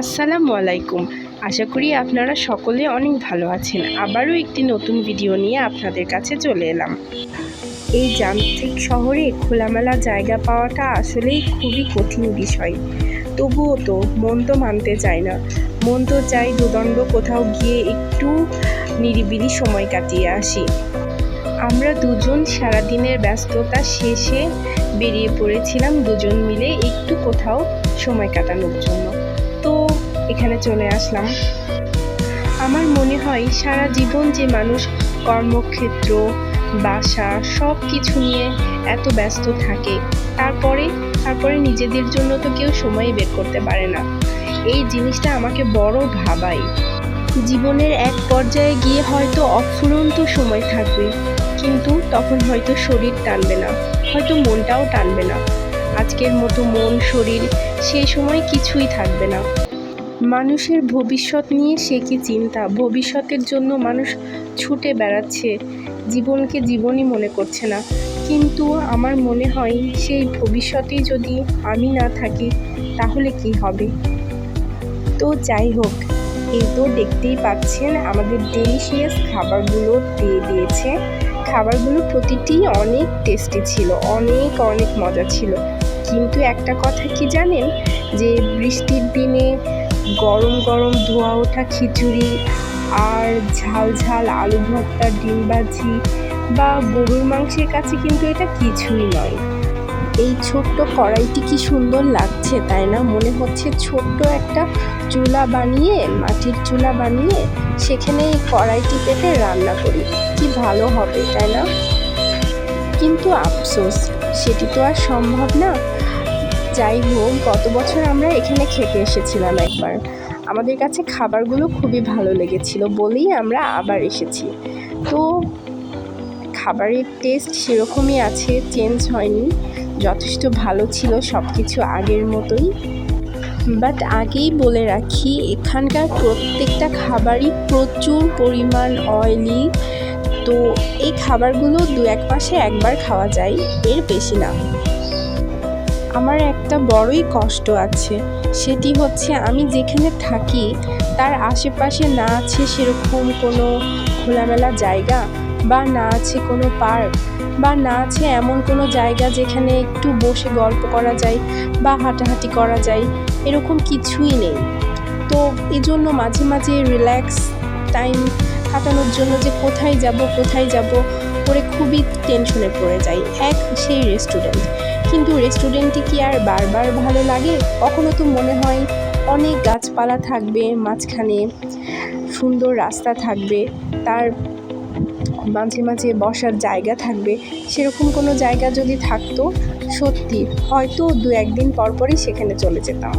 আসসালামু আলাইকুম। আশা করি আপনারা সকলে অনেক ভালো আছেন। আবারও একটি নতুন ভিডিও নিয়ে আপনাদের কাছে চলে এলাম। এই যান্ত্রিক শহরে খোলামেলা জায়গা পাওয়াটা আসলেই খুবই কঠিন বিষয়। তবুও তো মন তো মানতে চায় না। মন তো চাই দুদণ্ড কোথাও গিয়ে একটু নিরিবিলি সময় কাটিয়ে আসি। আমরা দুজন সারাদিনের ব্যস্ততা শেষে বেরিয়ে পড়েছিলাম দুজন মিলে একটু কোথাও সময় কাটানোর জন্য। এখানে চলে আসলাম। আমার মনে হয় সারা জীবন যে মানুষ কর্মক্ষেত্র, বাসা সব কিছু নিয়ে এত ব্যস্ত থাকে, তারপরে তারপরে নিজেদের জন্য তো কেউ সময় বের করতে পারে না। এই জিনিসটা আমাকে বড় ভাবায়। জীবনের এক পর্যায়ে গিয়ে হয়তো অফুরন্ত সময় থাকবে, কিন্তু তখন হয়তো শরীর টানবে না, হয়তো মনটাও টানবে না। আজকের মতো মন, শরীর সেই সময় কিছুই থাকবে না। মানুষের ভবিষ্যৎ নিয়ে সে কি চিন্তা? ভবিষ্যতের জন্য মানুষ ছুটে বেড়াচ্ছে, জীবনকে জীবনই মনে করছে না। কিন্তু আমার মনে হয়, সেই ভবিষ্যতেই যদি আমি না থাকি, তাহলে কি হবে? তো যাই হোক এই তো দেখতেই পাচ্ছেন, আমাদের ডেলিশিয়াস খাবারগুলো দিয়ে দিয়েছে। খাবারগুলো প্রতিটি অনেক টেস্টি ছিল, অনেক অনেক মজা ছিল। কিন্তু একটা কথা কি জানেন? যে বৃষ্টির দিনে গরম গরম ধোয়া ওঠা খিচুড়ি আর ঝাল ঝাল আলু ভর্তা ডিম ভাজি বা গরুর মাংসের কাছে কিন্তু এটা কিছুই নয়। এই ছোট্ট কড়াইটি কি সুন্দর লাগছে, তাই না? মনে হচ্ছে ছোট্ট একটা চুলা বানিয়ে, মাটির চুলা বানিয়ে সেখানে এই কড়াইটি পেতে রান্না করি। কি ভালো হবে, তাই না? কিন্তু আফসোস, সেটি তো আর সম্ভব না। যাই হোক, গত বছর আমরা এখানে খেতে এসেছিলাম একবার। আমাদের কাছে খাবারগুলো খুবই ভালো লেগেছিল বলেই আমরা আবার এসেছি। তো খাবারের টেস্ট সেরকমই আছে চেঞ্জ হয়নি। যথেষ্ট ভালো ছিল সব কিছু আগের মতোই। বাট আগেই বলে রাখি, এখানকার প্রত্যেকটা খাবারই প্রচুর পরিমাণ অয়েলি তো এই খাবারগুলো দু এক মাসে একবার খাওয়া যায়, এর বেশি না। আমার একটা বড়ই কষ্ট আছে। সেটি হচ্ছে আমি যেখানে থাকি, তার আশেপাশে না আছে সেরকম কোনো খোলামেলা জায়গা বা না আছে কোনো পার্ক বা না আছে এমন কোনো জায়গা যেখানে একটু বসে গল্প করা যায় বা হাঁটাহাঁটি করা যায়, এরকম কিছুই নেই। তো এজন্য মাঝে মাঝে রিল্যাক্স টাইম কাটানোর জন্য যে কোথায় যাব কোথায় যাব, করে খুবই টেনশনে পড়ে যাই, এক সেই রেস্টুরেন্ট কিন্তু রেস্টুরেন্টে কি আর বারবার ভালো লাগে? কখনো তো মনে হয় অনেক গাছপালা থাকবে, মাঝখানে সুন্দর রাস্তা থাকবে, তার মাঝে মাঝে বসার জায়গা থাকবে, সেরকম কোনো জায়গা যদি থাকতো, সত্যি হয়তো দু একদিন পরপরই সেখানে চলে যেতাম।